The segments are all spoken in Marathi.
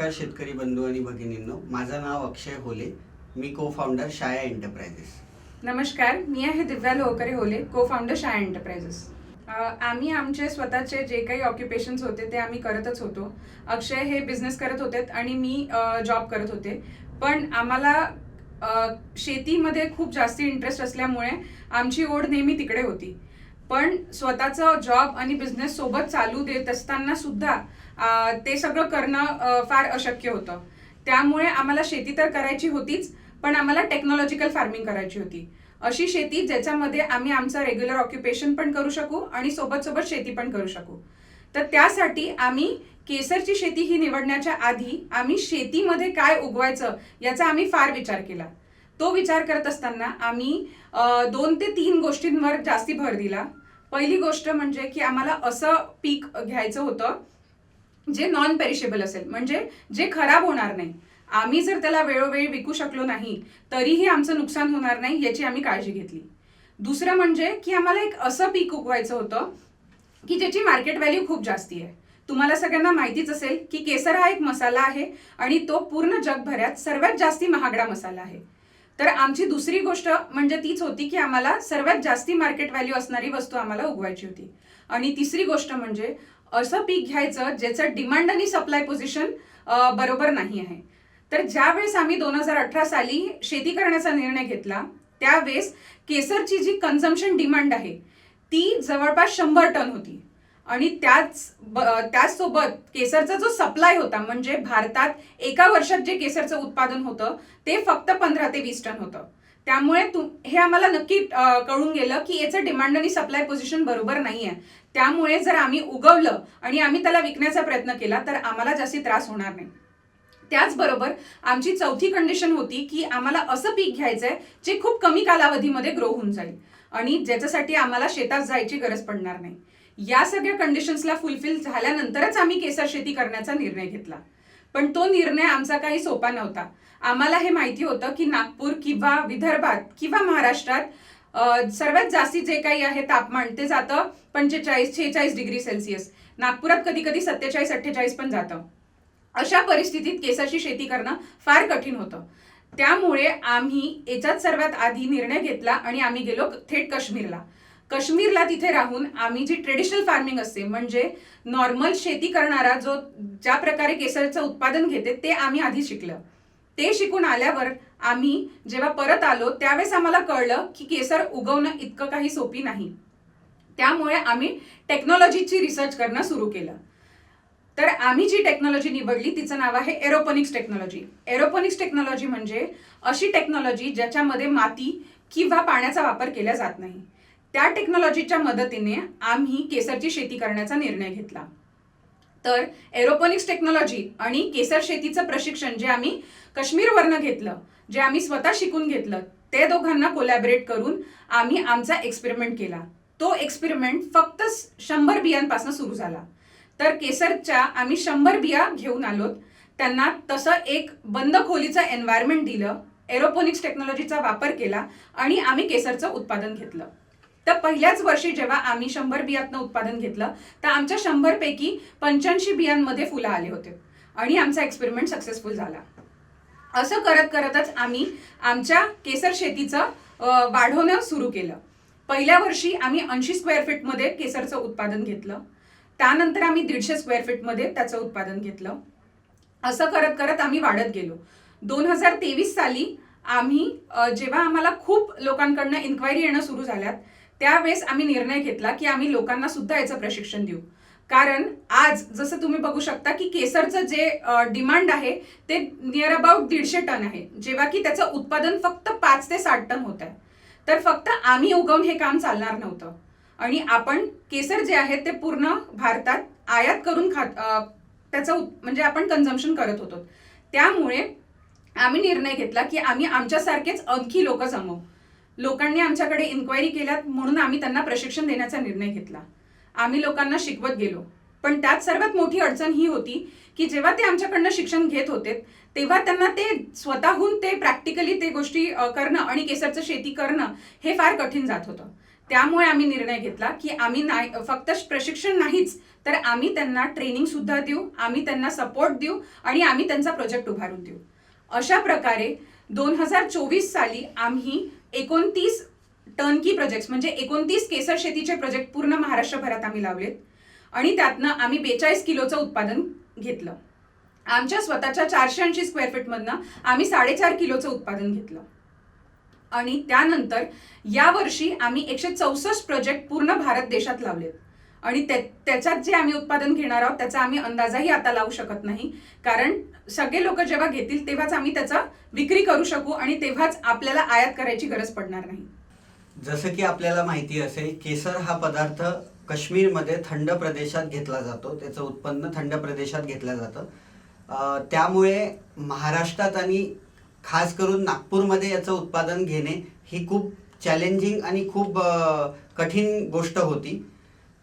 नमस्कार शेतकरी बंधू आणि भगिनींनो. माझं नाव अक्षय होले. मी को फाउंडर शाया एंटरप्राइजेस नमस्कार मी आहे दिव्या लोहकरे होले को फाउंडर शाया एंटरप्राइजेस आम्ही आमचे स्वतःचे जे काही ऑक्युपेशन्स होते ते आम्ही करतच होतो. अक्षय हे बिझनेस करत होते आणि मी जॉब करत होते. पण आम्हाला शेतीमध्ये खूप जास्ती इंटरेस्ट असल्यामुळे आमची ओढ नेहमी तिकडे होती. पण स्वतःचं जॉब आणि बिझनेस सोबत चालू देत असताना सुद्धा ते सगळं करणं फार अशक्य होतं. त्यामुळे आम्हाला शेती तर करायची होतीच पण आम्हाला टेक्नॉलॉजिकल फार्मिंग करायची होती. अशी शेती ज्याच्यामध्ये आम्ही आमचं रेग्युलर ऑक्युपेशन पण करू शकू आणि सोबत सोबत शेती पण करू शकू. तर त्यासाठी आम्ही केसरची शेती ही निवडण्याच्या आधी आम्ही शेतीमध्ये काय उगवायचं याचा आम्ही फार विचार केला. तो विचार करत असताना आम्ही दोन ते तीन गोष्टींवर जास्ती भर दिला. पहिली गोष्ट म्हणजे की आम्हाला असं पीक घ्यायचं होतं जे नॉन पेरिशेबल असेल. म्हणजे जे खराब होणार नाही. आम्ही जर त्याला वेळोवेळी विकू शकलो नाही तरीही आमचं नुकसान होणार नाही याची आम्ही काळजी घेतली. दुसरं म्हणजे की आम्हाला एक असं पीक उगवायचं होतं की ज्याची मार्केट व्हॅल्यू खूप जास्ती आहे. तुम्हाला सगळ्यांना माहितीच असेल की केसर हा एक मसाला आहे आणि तो पूर्ण जगभरात सर्वात जास्ती महागडा मसाला आहे. तर आमची दुसरी गोष्ट म्हणजे तीच होती की आम्हाला सर्वात जास्ती मार्केट व्हॅल्यू असणारी वस्तू आम्हाला उगवायची होती. आणि तिसरी गोष्ट म्हणजे असं पीक घ्यायचं ज्याचं डिमांड आणि सप्लाय पोझिशन बरोबर नाही आहे. तर ज्यावेळेस आम्ही दोन हजार अठरा साली शेती करण्याचा निर्णय घेतला त्यावेळेस केसरची जी कन्झम्पशन डिमांड आहे ती जवळपास शंभर टन होती. आणि त्याच त्याचसोबत केसरचा जो सप्लाय होता म्हणजे भारतात एका वर्षात जे केसरचं उत्पादन होतं ते फक्त पंधरा ते वीस टन होतं. त्यामुळे तु हे आम्हाला नक्की कळून गेलं की याचं डिमांड आणि सप्लाय पोझिशन बरोबर नाही आहे त्यामुळे जर आम्ही उगवलं आणि आम्ही त्याला विकण्याचा प्रयत्न केला तर आम्हाला जास्ती त्रास होणार नाही. त्याचबरोबर आमची चौथी कंडिशन होती की आम्हाला असं पीक घ्यायचंय जे खूप कमी कालावधीमध्ये ग्रो होऊन जाईल. आणि ज्याच्यासाठी आम्हाला शेतात जायची गरज पडणार नाही. या सगळ्या कंडिशन्सला फुलफिल झाल्यानंतरच आम्ही केसर शेती करण्याचा निर्णय घेतला. पण तो निर्णय आमचा काही सोपा नव्हता. आम्हाला हे माहिती होतं की नागपूर किंवा विदर्भात किंवा महाराष्ट्रात सर्वात जास्ती जे काही आहे तापमान ते जातं पंचेचाळीस छेचाळीस डिग्री सेल्सिअस. नागपुरात कधी कधी सत्तेचाळीस अठ्ठेचाळीस पण जातं. अशा परिस्थितीत केसाची शेती करणं फार कठीण होतं. त्यामुळे आम्ही याच्यात सर्वात आधी निर्णय घेतला आणि आम्ही गेलो थेट काश्मीरला. काश्मीरला तिथे राहून आम्ही जी ट्रेडिशनल फार्मिंग असते म्हणजे नॉर्मल शेती करणारा जो ज्या प्रकारे केसरचं उत्पादन घेते ते आम्ही आधी शिकलं. ते शिकून आल्यावर आम्ही जेव्हा परत आलो त्यावेळेस आम्हाला कळलं की केसर उगवणं इतकं काही सोपी नाही. त्यामुळे आम्ही टेक्नॉलॉजीची रिसर्च करणं सुरू केलं. तर आम्ही जी टेक्नॉलॉजी निवडली तिचं नाव आहे एरोपोनिक्स टेक्नॉलॉजी एरोपोनिक्स टेक्नॉलॉजी म्हणजे अशी टेक्नॉलॉजी ज्याच्यामध्ये माती किंवा पाण्याचा वापर केला जात नाही. त्या टेक्नॉलॉजीच्या मदतीने आम्ही केसरची शेती करण्याचा निर्णय घेतला. तर एरोपोनिक्स टेक्नॉलॉजी आणि केसर शेतीचं प्रशिक्षण जे आम्ही काश्मीरवरनं घेतलं जे आम्ही स्वतः शिकून घेतलं ते दोघांना कोलॅबरेट करून आम्ही आमचा एक्सपेरिमेंट केला. तो एक्सपेरिमेंट फक्त शंभर बियांपासून सुरू झाला. तर केसरच्या आम्ही शंभर बिया घेऊन आलोत. त्यांना तसं एक बंद खोलीचं एन्व्हायरमेंट दिलं एरोपोनिक्स टेक्नॉलॉजीचा वापर केला आणि आम्ही केसरचं उत्पादन घेतलं. तर पहिल्याच वर्षी जेव्हा आम्ही शंभर बियातनं उत्पादन घेतलं तर आमच्या शंभर पैकी पंच्याऐंशी बियांमध्ये फुलं आले होते. आणि आमचा एक्सपेरिमेंट सक्सेसफुल झाला. असं करत करतच आम्ही आमच्या केसर शेतीचं वाढवणं सुरू केलं. पहिल्या वर्षी आम्ही ऐंशी स्क्वेअर फीटमध्ये केसरचं उत्पादन घेतलं. त्यानंतर आम्ही दीडशे स्क्वेअर फीटमध्ये त्याचं उत्पादन घेतलं. असं करत करत आम्ही वाढत गेलो. दोन हजार तेवीस साली आम्ही जेव्हा आम्हाला खूप लोकांकडनं इन्क्वायरी येणं सुरू झाल्यात त्यावेळेस आम्ही निर्णय घेतला की आम्ही लोकांना सुद्धा याचं प्रशिक्षण देऊ. कारण आज जसं तुम्ही बघू शकता की केसरचं जे डिमांड आहे ते नियर अबाउट दीडशे टन आहे. जेव्हा की त्याचं उत्पादन फक्त पाच ते साठ टन होत आहे तर फक्त आम्ही उगवून हे काम चालणार नव्हतं. आणि आपण केसर जे आहे ते पूर्ण भारतात आयात करून खात त्याचं म्हणजे आपण कन्झम्शन करत होतो. त्यामुळे आम्ही निर्णय घेतला की आम्ही आमच्यासारखेच आणखी लोक जमवू. लोकांनी आमच्याकडे इन्क्वायरी केल्यात म्हणून आम्ही त्यांना प्रशिक्षण देण्याचा निर्णय घेतला. आम्ही लोकांना शिकवत गेलो. पण त्यात सर्वात मोठी अडचण ही होती की जेव्हा ते आमच्याकडनं शिक्षण घेत होते तेव्हा त्यांना ते स्वतःहून ते प्रॅक्टिकली ते गोष्टी करणं आणि केसरचं शेती करणं हे फार कठीण जात होतं. त्यामुळे आम्ही निर्णय घेतला की आम्ही नाही फक्त प्रशिक्षण नाहीच तर आम्ही त्यांना ट्रेनिंग सुद्धा देऊ आम्ही त्यांना सपोर्ट देऊ आणि आम्ही त्यांचा प्रोजेक्ट उभारून देऊ. अशा प्रकारे दोन हजार चोवीस साली आम्ही एकोणतीस टर्नकी प्रोजेक्ट म्हणजे एकोणतीस केसर शेतीचे प्रोजेक्ट पूर्ण महाराष्ट्रभरात आम्ही लावलेत. आणि त्यातनं आम्ही बेचाळीस किलोचं उत्पादन घेतलं. आमच्या स्वतःच्या चारशे ऐंशी स्क्वेअर फीटमधनं आम्ही साडेचार किलोचं उत्पादन घेतलं. आणि त्यानंतर यावर्षी आम्ही एकशे चौसष्ट प्रोजेक्ट पूर्ण भारत देशात लावलेत. आणि त्याच्यात जे आम्ही उत्पादन घेणार आहोत त्याचा आम्ही अंदाजही आता लावू शकत नाही. कारण सगळे लोक जेव्हा घेतील तेव्हाच आम्ही त्याचा विक्री करू शकू आणि तेव्हाच आपल्याला आयात करायची गरज पडणार नाही. जसं की आपल्याला माहिती असेल केसर हा पदार्थ काश्मीरमध्ये थंड प्रदेशात घेतला जातो. त्याचं उत्पन्न थंड प्रदेशात घेतलं जातं. त्यामुळे महाराष्ट्रात आणि खास करून नागपूरमध्ये याचं उत्पादन घेणे ही खूप चॅलेंजिंग आणि खूप कठीण गोष्ट होती.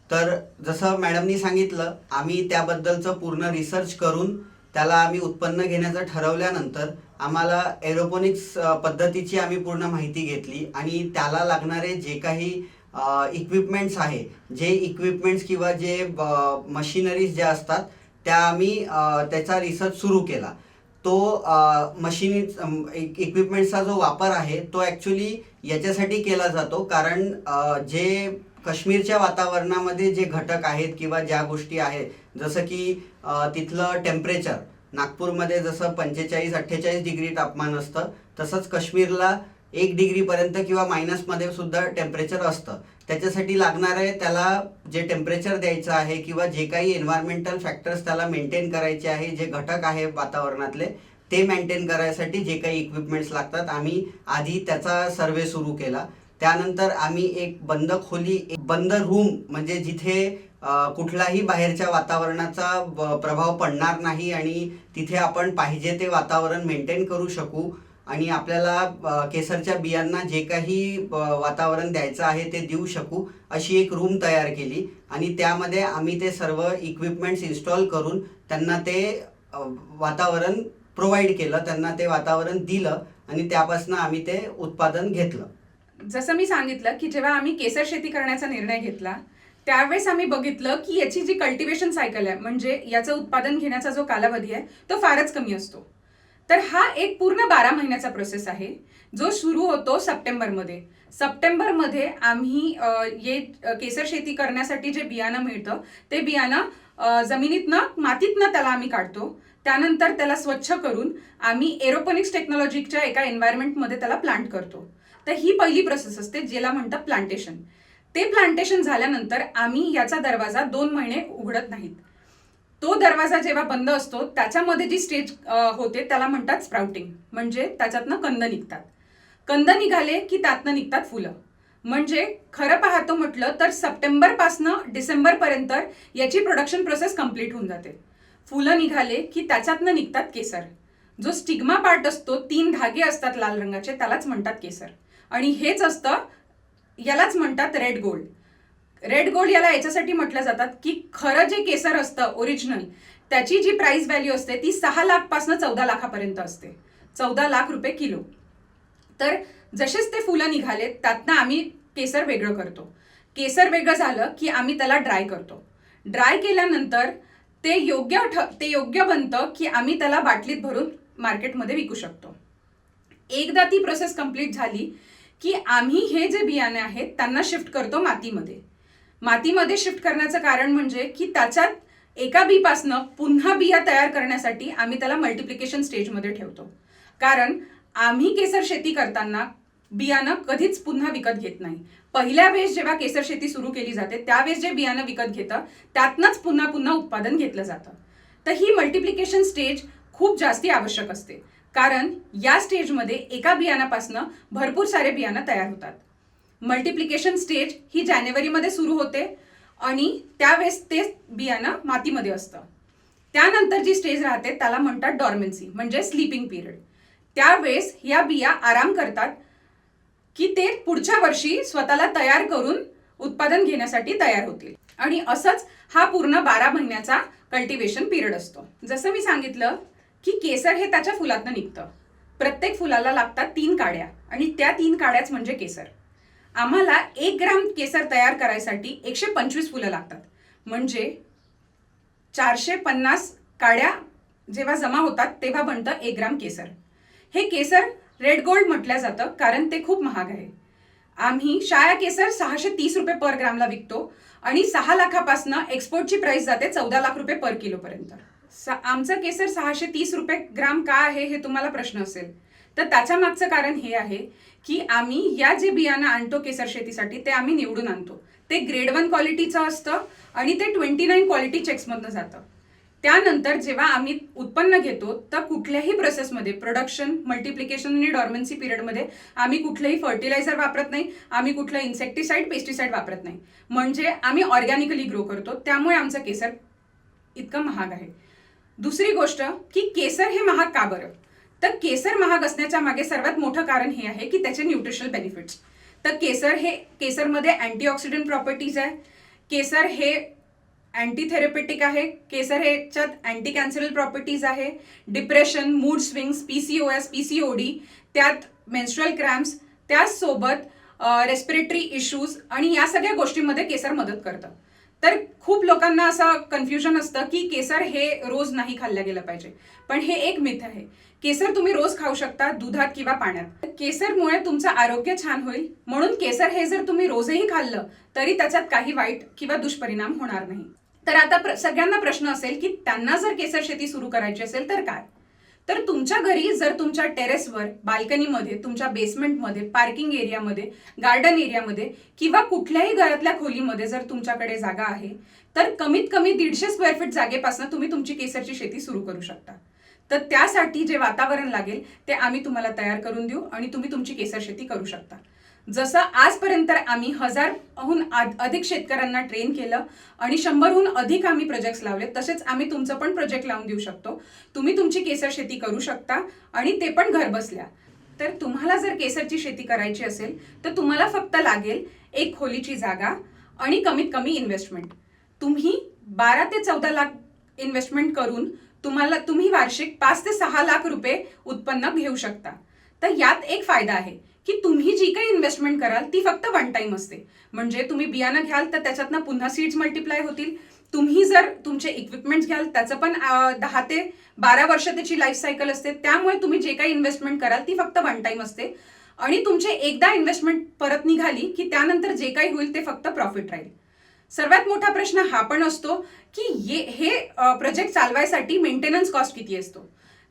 तर जसं मॅडमनी सांगितलं आम्ही त्याबद्दलचं पूर्ण रिसर्च करून त्याला आम्ही उत्पन्न घेण्याचं ठरवल्यानंतर आम्हाला एरोपोनिक्स पद्धतीची आम्ही पूर्ण माहिती घेतली आणि त्याला लागणारे जे काही इक्विपमेंट्स आहे जे इक्विपमेंट्स किंवा जे मशिनरीज ज्या असतात त्या आम्ही त्याचा रिसर्च सुरू केला. तो मशिनी इक्विपमेंट्सचा जो वापर आहे तो ॲक्च्युली याच्यासाठी केला जातो. कारण जे काश्मीरच्या वातावरणामध्ये जे घटक आहेत किंवा ज्या गोष्टी आहेत जसं की तिथलं टेम्परेचर नागपूरमध्ये जसं पंचेचाळीस अठ्ठेचाळीस डिग्री तापमान असतं तसंच काश्मीरला एक डिग्रीपर्यंत किंवा मायनसमध्ये सुद्धा टेम्परेचर असतं. त्याच्यासाठी लागणार आहे त्याला जे टेम्परेचर द्यायचं आहे किंवा जे काही एन्व्हायरमेंटल फॅक्टर्स त्याला मेंटेन करायचे आहे जे घटक आहे वातावरणातले ते मेंटेन करायसाठी जे काही इक्विपमेंट्स लागतात आम्ही आधी त्याचा सर्वे सुरू केला. त्यानंतर आम्ही एक बंद खोली एक बंद रूम म्हणजे जिथे कुठलाही बाहेरच्या वातावरणाचा प्रभाव पडणार नाही आणि तिथे आपण पाहिजे ते वातावरण मेंटेन करू शकू आणि आपल्याला केसरच्या बियांना जे काही वातावरण द्यायचं आहे ते देऊ शकू अशी एक रूम तयार केली आणि त्यामध्ये आम्ही ते सर्व इक्विपमेंट्स इन्स्टॉल करून त्यांना ते वातावरण प्रोव्हाइड केलं त्यांना ते वातावरण दिलं आणि त्यापासून आम्ही ते उत्पादन घेतलं. जसं मी सांगितलं की जेव्हा आम्ही केसर शेती करण्याचा निर्णय घेतला त्यावेळेस आम्ही बघितलं की याची जी कल्टिवेशन सायकल आहे म्हणजे याचं उत्पादन घेण्याचा जो कालावधी आहे तो फारच कमी असतो. तर हा एक पूर्ण बारा महिन्याचा प्रोसेस आहे जो सुरू होतो सप्टेंबरमध्ये. सप्टेंबरमध्ये आम्ही ये केसर शेती करण्यासाठी जे बियाणं मिळतं ते बियाणं जमिनीतनं मातीतनं त्याला आम्ही काढतो. त्यानंतर त्याला स्वच्छ करून आम्ही एरोपोनिक्स टेक्नॉलॉजीच्या एका एन्व्हायरमेंटमध्ये त्याला प्लांट करतो. तर ही पहिली प्रोसेस असते ज्याला म्हणतात प्लांटेशन ते प्लांटेशन झाल्यानंतर आम्ही याचा दरवाजा दोन महिने उघडत नाहीत. तो दरवाजा जेव्हा बंद असतो त्याच्यामध्ये जी स्टेज होते त्याला म्हणतात स्प्राउटिंग म्हणजे त्याच्यातनं कंद निघतात. कंद निघाले की त्यातनं निघतात फुलं. म्हणजे खरं पाहतो म्हटलं तर सप्टेंबरपासनं डिसेंबरपर्यंत याची प्रोडक्शन प्रोसेस कंप्लीट होऊन जाते. फुलं निघाले की त्याच्यातनं निघतात केसर. जो स्टिग्मा पार्ट असतो तीन धागे असतात लाल रंगाचे त्यालाच म्हणतात केसर. आणि हेच असतं यालाच म्हणतात रेड गोल्ड रेड गोल्ड याला याच्यासाठी म्हटलं जातात की खरं जे केसर असतं ओरिजिनल त्याची जी प्राइस व्हॅल्यू असते ती सहा लाखपासून चौदा लाखापर्यंत असते. चौदा लाख रुपये किलो. तर जसेच ते फुलं निघाले त्यातनं आम्ही केसर वेगळं करतो. केसर वेगळं झालं की आम्ही त्याला ड्राय करतो. ड्राय केल्यानंतर ते योग्य ठ ते योग्य बनतं की आम्ही त्याला बाटलीत भरून मार्केटमध्ये विकू शकतो. एकदा ती प्रोसेस कंप्लीट झाली की आम्ही हे जे बियाणे आहेत त्यांना शिफ्ट करतो मातीमध्ये. मातीमध्ये शिफ्ट करण्याचं कारण म्हणजे की त्याच्यात एका बीपासनं पुन्हा बिया तयार करण्यासाठी आम्ही त्याला मल्टिप्लिकेशन स्टेजमध्ये ठेवतो. कारण आम्ही केसर शेती करताना बियाणं कधीच पुन्हा विकत घेत नाही. पहिल्या वेळेस जेव्हा केसर शेती सुरू केली जाते त्यावेळेस जे बियाणं विकत घेतं त्यातनंच पुन्हा पुन्हा उत्पादन घेतलं जातं. तर ही मल्टिप्लिकेशन स्टेज खूप जास्ती आवश्यक असते. कारण या स्टेजमध्ये एका बियाणापासनं भरपूर सारे बियाणं तयार होतात. मल्टिप्लिकेशन स्टेज ही जानेवारीमध्ये सुरू होते आणि त्यावेळेस ते बियाणं मातीमध्ये असतं. त्यानंतर जी स्टेज राहते त्याला म्हणतात डॉर्मेन्सी म्हणजे स्लीपिंग पिरियड त्यावेळेस या बिया आराम करतात की ते पुढच्या वर्षी स्वतःला तयार करून उत्पादन घेण्यासाठी तयार होतील. आणि असंच हा पूर्ण बारा महिन्याचा कल्टिवेशन पिरियड असतो. जसं मी सांगितलं की केसर हे त्याच्या फुलातनं निघतं. प्रत्येक फुलाला लागतात तीन काड्या आणि त्या तीन काड्याच म्हणजे केसर. आम्हाला एक ग्राम केसर तयार करायसाठी एकशे पंचवीस फुलं लागतात. म्हणजे चारशे पन्नास काड्या जेव्हा जमा होतात तेव्हा बनतं एक ग्राम केसर. हे केसर रेड गोल्ड म्हटलं जातं कारण ते खूप महाग आहे. आम्ही शाया केसर सहाशे तीस रुपये पर ग्रामला विकतो आणि सहा लाखापासनं एक्सपोर्टची प्राइस जाते चौदा लाख रुपये पर किलोपर्यंत. आमचं केसर सहाशे तीस रुपये ग्राम का आहे हे तुम्हाला प्रश्न असेल. तर त्याच्या मागचं कारण हे आहे की आम्ही या जे बियाणं आणतो केसर शेतीसाठी ते आम्ही निवडून आणतो. ते ग्रेड वन क्वालिटीचं असतं आणि ते ट्वेंटी नाईन क्वालिटी चेक्समधनं जातं. त्यानंतर जेव्हा आम्ही उत्पन्न घेतो तर कुठल्याही प्रोसेसमध्ये प्रोडक्शन मल्टिप्लिकेशन आणि डॉर्मन्सी पिरियडमध्ये आम्ही कुठलंही फर्टिलायझर वापरत नाही आम्ही कुठलं इन्सेक्टिसाईड पेस्टिसाईड वापरत नाही. म्हणजे आम्ही ऑर्गॅनिकली ग्रो करतो त्यामुळे आमचं केसर इतकं महाग आहे. दुसरी गोष्ट की केसर हे महाग का बरं? तर केसर महाग असण्याच्या मागे सर्वात मोठं कारण हे आहे की त्याचे न्यूट्रिशनल बेनिफिट्स तर केसर हे केसरमध्ये अँटीऑक्सिडंट प्रॉपर्टीज आहे. केसर हे अँटीथेरपेटिक आहे. केसर ह्याच्यात अँटी कॅन्सरल प्रॉपर्टीज आहे. Depression mood swings P C O S P C O D त्यात मेन्स्ट्रल क्रॅम्प्स त्याचसोबत रेस्पिरेटरी इश्यूज आणि या सगळ्या गोष्टींमध्ये केसर मदत करतं. तर खूप लोकांना असं कन्फ्युजन असतं की केसर हे रोज नाही खाल्लं गेलं पाहिजे. पण हे एक मिथ आहे. केसर तुम्ही रोज खाऊ शकता दुधात किंवा पाण्यात. केसरमुळे तुमचं आरोग्य छान होईल. म्हणून केसर हे जर तुम्ही रोजही खाल्लं तरी त्याच्यात काही वाईट किंवा दुष्परिणाम होणार नाही. तर आता प्र- सगळ्यांना प्रश्न असेल की त्यांना जर केसर शेती सुरू करायची असेल तर काय? तर तुमच्या घरी जर तुमच्या टेरेसवर बाल्कनीमध्ये तुमच्या बेसमेंटमध्ये पार्किंग एरियामध्ये गार्डन एरियामध्ये किंवा कुठल्याही घरातल्या खोलीमध्ये जर तुमच्याकडे जागा आहे तर कमीत कमी दीडशे स्क्वेअर फीट जागेपासून तुम्ही तुमची केसरची शेती सुरू करू शकता. तर त्यासाठी जे वातावरण लागेल ते आम्ही तुम्हाला तयार करून देऊ आणि तुम्ही तुमची केसर शेती करू शकता. जसं आजपर्यंत आम्ही हजारहून अधिक शेतकऱ्यांना ट्रेन केलं आणि शंभरहून अधिक आम्ही प्रोजेक्ट्स लावले तसेच आम्ही तुमचं पण प्रोजेक्ट लावून देऊ शकतो. तुम्ही तुमची केसर शेती करू शकता आणि ते पण घर बसल्या तर तुम्हाला जर केसरची शेती करायची असेल तर तुम्हाला फक्त लागेल एक खोलीची जागा आणि कमीत कमी इन्व्हेस्टमेंट तुम्ही बारा ते चौदा लाख इन्व्हेस्टमेंट करून तुम्हाला तुम्ही वार्षिक पाच ते सहा लाख रुपये उत्पन्न घेऊ शकता. तर यात एक फायदा आहे की तुम्ही जी काही इन्व्हेस्टमेंट कराल ती फक्त वन टाइम असते. म्हणजे तुम्ही बियाणं घ्याल तर त्याच्यातनं पुन्हा सीड्स मल्टिप्लाय होतील. तुम्ही जर तुमचे इक्विपमेंट्स घ्याल त्याचं पण दहा ते बारा वर्ष त्याची लाईफ सायकल असते. त्यामुळे तुम्ही जे काही इन्व्हेस्टमेंट कराल ती फक्त वन टाइम असते. आणि तुमचे एकदा इन्व्हेस्टमेंट परत निघाली की त्यानंतर जे काही होईल ते फक्त प्रॉफिट राहील. सर्वात मोठा प्रश्न हा पण असतो की ये हे प्रोजेक्ट चालवायसाठी मेंटेनन्स कॉस्ट किती असतो?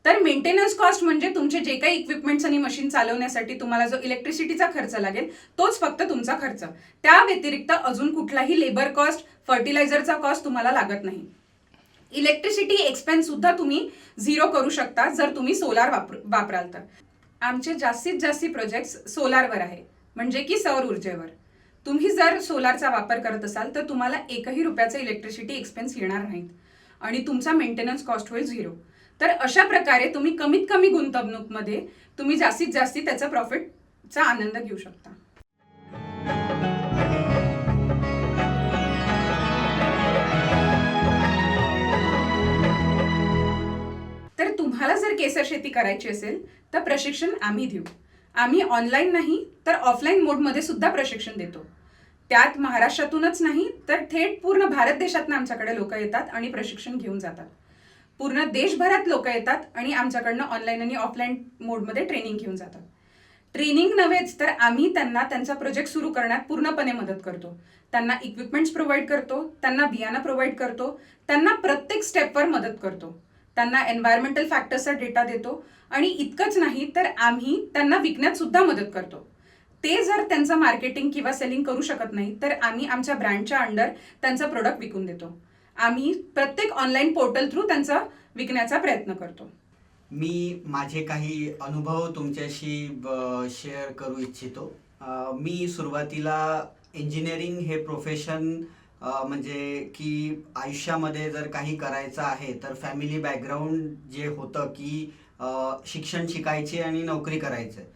तर मेंटेनन्स कॉस्ट म्हणजे तुमचे जे काही इक्विपमेंट्स आणि मशीन चालवण्यासाठी तुम्हाला जो इलेक्ट्रिसिटीचा खर्च लागेल तोच फक्त तुमचा खर्च. त्या व्यतिरिक्त अजून कुठलाही लेबर कॉस्ट फर्टिलायझरचा कॉस्ट तुम्हाला लागत नाही. इलेक्ट्रिसिटी एक्सपेन्स सुद्धा तुम्ही झिरो करू शकता जर तुम्ही सोलार वापर वापराल तर. आमचे जास्तीत जास्ती प्रोजेक्ट्स सोलारवर आहे. म्हणजे की सौर ऊर्जेवर. तुम्ही जर सोलारचा वापर करत असाल तर तुम्हाला एकही रुपयाचा इलेक्ट्रिसिटी एक्सपेन्स येणार नाहीत. आणि तुमचा मेंटेनन्स कॉस्ट होईल झिरो तर अशा प्रकारे तुम्ही कमीत कमी गुंतवणूकमध्ये तुम्ही जास्तीत जास्ती त्याचा प्रॉफिटचा आनंद घेऊ शकता. तर तुम्हाला जर केसर शेती करायची असेल तर प्रशिक्षण आम्ही देऊ. आम्ही ऑनलाईन नाही तर ऑफलाईन मोडमध्ये सुद्धा प्रशिक्षण देतो. त्यात महाराष्ट्रातूनच नाही तर थेट पूर्ण भारत देशातनं आमच्याकडे लोक येतात आणि प्रशिक्षण घेऊन जातात. पूर्ण देशभरात लोक येतात आणि आमच्याकडनं ऑनलाईन आणि ऑफलाईन मोडमध्ये ट्रेनिंग घेऊन जातात. ट्रेनिंग नव्हेच तर आम्ही त्यांना त्यांचा प्रोजेक्ट सुरू करण्यात पूर्णपणे मदत करतो. त्यांना इक्विपमेंट्स प्रोव्हाइड करतो त्यांना बियाणं प्रोव्हाइड करतो त्यांना प्रत्येक स्टेपवर मदत करतो. त्यांना एन्व्हायरमेंटल फॅक्टर्सचा डेटा देतो आणि इतकंच नाही तर आम्ही त्यांना विकण्यात सुद्धा मदत करतो. ते जर त्यांचं मार्केटिंग किंवा सेलिंग करू शकत नाही तर आम्ही आमच्या ब्रँडच्या अंडर त्यांचं प्रोडक्ट विकून देतो. आम्ही प्रत्येक ऑनलाईन पोर्टल थ्रू त्यांचा विकण्याचा प्रयत्न करतो. मी माझे काही अनुभव तुमच्याशी शेअर करू इच्छितो. मी सुरुवातीला इंजिनिअरिंग हे प्रोफेशन म्हणजे की आयुष्यामध्ये जर काही करायचं आहे तर फॅमिली बॅकग्राऊंड जे होतं की शिक्षण शिकायचे आणि नोकरी करायचे.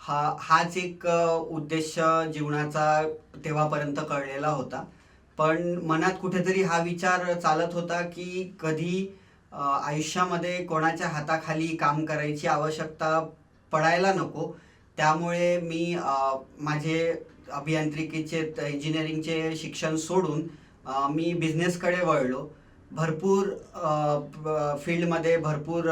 हा हाच एक उद्देश जीवनाचा तेव्हापर्यंत कळलेला होता. पण मनात कुठेतरी हा विचार चालत होता की कधी आयुष्यामध्ये कोणाच्या हाताखाली काम करायची आवश्यकता पडायला नको. त्यामुळे मी माझे अभियांत्रिकीचे त- इंजिनिअरिंगचे शिक्षण सोडून मी बिझनेसकडे वळलो. भरपूर फील्डमध्ये भरपूर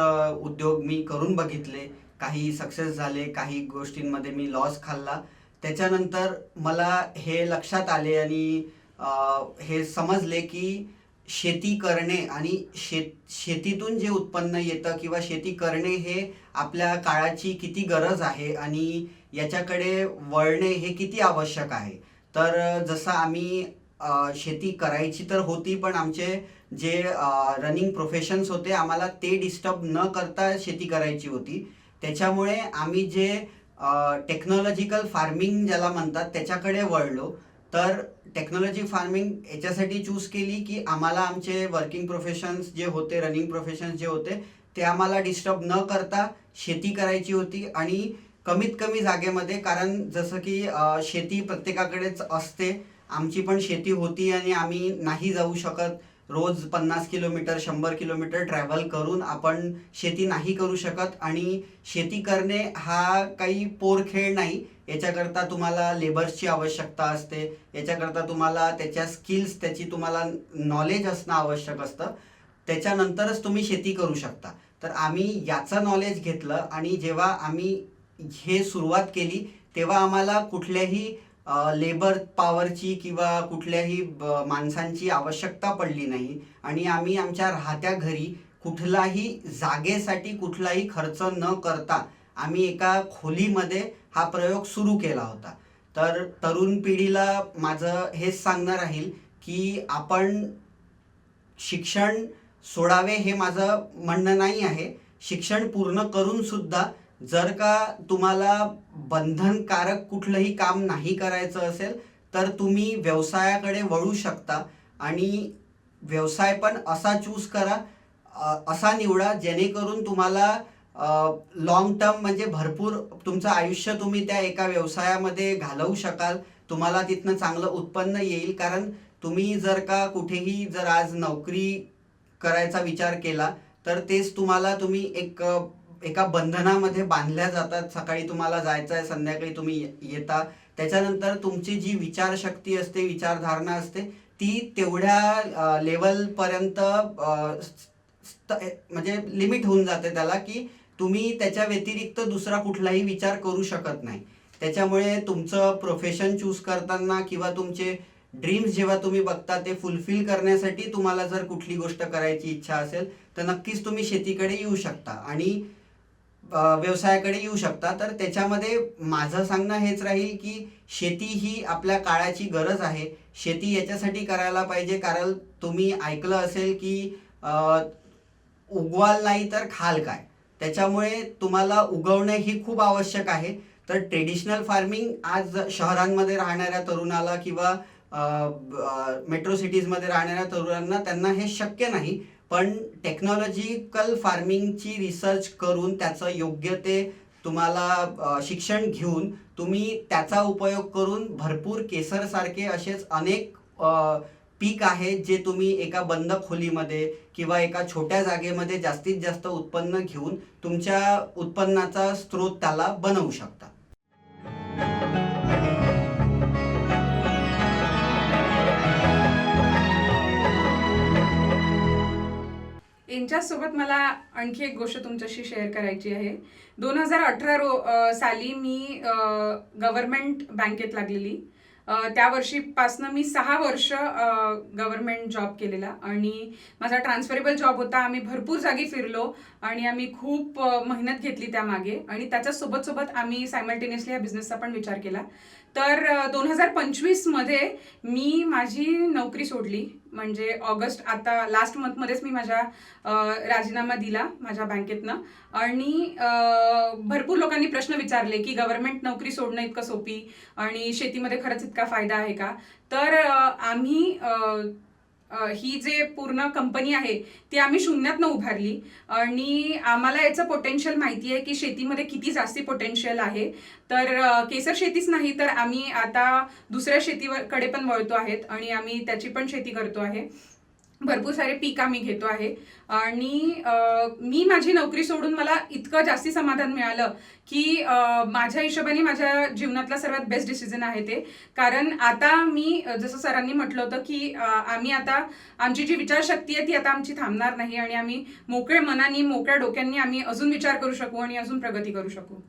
उद्योग मी करून बघितले. काही सक्सेस झाले काही गोष्टींमध्ये मी लॉस खाल्ला. त्याच्यानंतर मला हे लक्षात आले आणि हे समजले की शेती करणे आणि शेत शेतीतून जे उत्पन्न येतं किंवा शेती करणे हे आपल्या काळाची किती गरज आहे आणि याच्याकडे वळणे हे किती आवश्यक आहे? तर जसं आम्ही शेती करायची तर होती पण आमचे जे रनिंग प्रोफेशन्स होते आम्हाला ते डिस्टर्ब न करता शेती करायची होती. त्याच्यामुळे आम्ही जे टेक्नॉलॉजिकल फार्मिंग ज्याला म्हणतात त्याच्याकडे वळलो. तर टेक्नॉलॉजी फार्मिंग याच्यासाठी चूज केली की आम्हाला आमचे वर्किंग प्रोफेशन्स जे होते रनिंग प्रोफेशन्स जे होते ते आम्हाला डिस्टर्ब न करता शेती करायची होती आणि कमीत कमी जागेमध्ये कारण जसं की शेती प्रत्येकाकडेच असते. आमची पण शेती होती आणि आम्ही नाही जाऊ शकत. रोज पन्नास किलोमीटर शंभर किलोमीटर ट्रॅव्हल करून आपण शेती नाही करू शकत आणि शेती करणे हा काही पोर खेळ नाही. याच्याकरता तुम्हाला लेबर्सची आवश्यकता असते. याच्याकरता तुम्हाला त्याच्या स्किल्स त्याची तुम्हाला नॉलेज असणं आवश्यक असतं. त्याच्यानंतरच तुम्ही शेती करू शकता. तर आम्ही याचं नॉलेज घेतलं आणि जेव्हा आम्ही हे सुरुवात केली तेव्हा आम्हाला कुठल्याही लेबर पॉवरची किंवा कुठल्याही ब- माणसांची आवश्यकता पडली नाही. आणि आम्ही आमच्या राहत्या घरी कुठलाही जागेसाठी कुठलाही खर्च न करता आम्ही एका खोलीमध्ये हा प्रयोग सुरू केला होता. तर तरुण पिढीला माझं हेच सांगणं राहील की आपण शिक्षण सोडावे हे माझं म्हणणं नाही आहे. शिक्षण पूर्ण करून सुद्धा जर का तुम्हाला बंधनकारक कुठलंही काम नाही करायचं असेल तर तुम्ही व्यवसायाकडे वळू शकता आणि व्यवसाय पण असा चूज करा असा निवडा जेणेकरून तुम्हाला लॉंग टर्म म्हणजे भरपूर तुमचं आयुष्य तुम्ही त्या एका व्यवसायामध्ये घालवू शकाल. तुम्हाला तिथनं चांगलं उत्पन्न येईल. कारण तुम्ही जर का कुठेही जर आज नोकरी करायचा विचार केला तर तेच तुम्हाला तुम्ही एक एका बंधनामध्ये बांधल्या जातात. सकाळी तुम्हाला जायचं आहे संध्याकाळी तुम्ही येता. त्याच्यानंतर तुमची जी विचारशक्ती असते विचारधारणा असते ती तेवढ्या लेवलपर्यंत म्हणजे लिमिट होऊन जाते त्याला की तुम्ही त्याच्या व्यतिरिक्त दुसरा कुठलाही विचार करू शकत नाही. त्याच्यामुळे तुमचं प्रोफेशन चूज करताना किंवा तुमचे ड्रीम्स जेव्हा तुम्ही बघता ते फुलफिल करण्यासाठी तुम्हाला जर कुठली गोष्ट करायची इच्छा असेल तर नक्कीच तुम्ही शेतीकडे येऊ शकता. आणि व्यवसायाकडे येऊ शकता. तर त्याच्यामध्ये माझं सांगणं हेच राहील की शेती ही आपल्या काळाची गरज आहे. शेती याच्यासाठी करायला पाहिजे कारण तुम्ही ऐकलं असेल की उगवाल नाही तर खाल काय? त्याच्यामुळे तुम्हाला उगवणे ही खूप आवश्यक आहे. तर ट्रेडिशनल फार्मिंग आज शहरांमध्ये राहणाऱ्या तरुणाला किंवा मेट्रो सिटीजमध्ये राहणाऱ्या तरुणांना त्यांना हे शक्य नाही. पण टेक्नॉलॉजिकल फार्मिंगची रिसर्च करून त्याचं योग्य ते तुम्हाला शिक्षण घेऊन तुम्ही त्याचा उपयोग करून भरपूर केसरसारखे असेच अनेक पीक आहेत जे तुम्ही एका बंद खोलीमध्ये किंवा एका छोट्या जागेमध्ये जास्तीत जास्त उत्पन्न घेऊन तुमच्या उत्पन्नाचा स्रोत त्याला बनवू शकता. यांच्यासोबत मला आणखी एक गोष्ट तुमच्याशी शेअर करायची आहे. दोन हजार अठरा रो साली मी गव्हर्नमेंट बँकेत लागलेली. त्या वर्षीपासनं मी सहा वर्ष गव्हर्नमेंट जॉब केलेला आणि माझा ट्रान्सफरेबल जॉब होता. आम्ही भरपूर जागी फिरलो आणि आम्ही खूप मेहनत घेतली त्यामागे आणि त्याच्या सोबत सोबत आम्ही सायमल्टेनियसली या बिझनेसचा पण विचार केला. तर दोन हजार पंचवीसमध्ये मी माझी नोकरी सोडली. म्हणजे ऑगस्ट आता लास्ट मंथमध्येच मी माझ्या राजीनामा दिला माझ्या बँकेतनं. आणि भरपूर लोकांनी प्रश्न विचारले की गव्हर्नमेंट नोकरी सोडणं इतकं सोपी आणि शेतीमध्ये खरंच इतका फायदा आहे का? तर आम्ही ही जे पूर्ण कंपनी आहे ती आम्ही शून्यातनं उभारली. आणि आम्हाला याचं पोटेन्शियल माहिती आहे की शेतीमध्ये किती जास्ती पोटेन्शियल आहे. तर केसर शेतीच नाही तर आम्ही आता दुसऱ्या शेतीवर कडे पण वळतो आहेत आणि आम्ही त्याची पण शेती करतो आहे. भरपूर सारे पीक आम्ही घेतो आहे. आणि मी माझी नोकरी सोडून मला इतकं जास्ती समाधान मिळालं की माझ्या हिशोबाने माझ्या जीवनातला सर्वात बेस्ट डिसिजन आहे ते. कारण आता मी जसं सरांनी म्हटलं होतं की आम्ही आता आमची जी विचारशक्ती आहे ती आता आमची थांबणार नाही आणि आम्ही मोकळ्या मनाने मोकळ्या डोक्यांनी आम्ही अजून विचार करू शकू आणि अजून प्रगती करू शकू.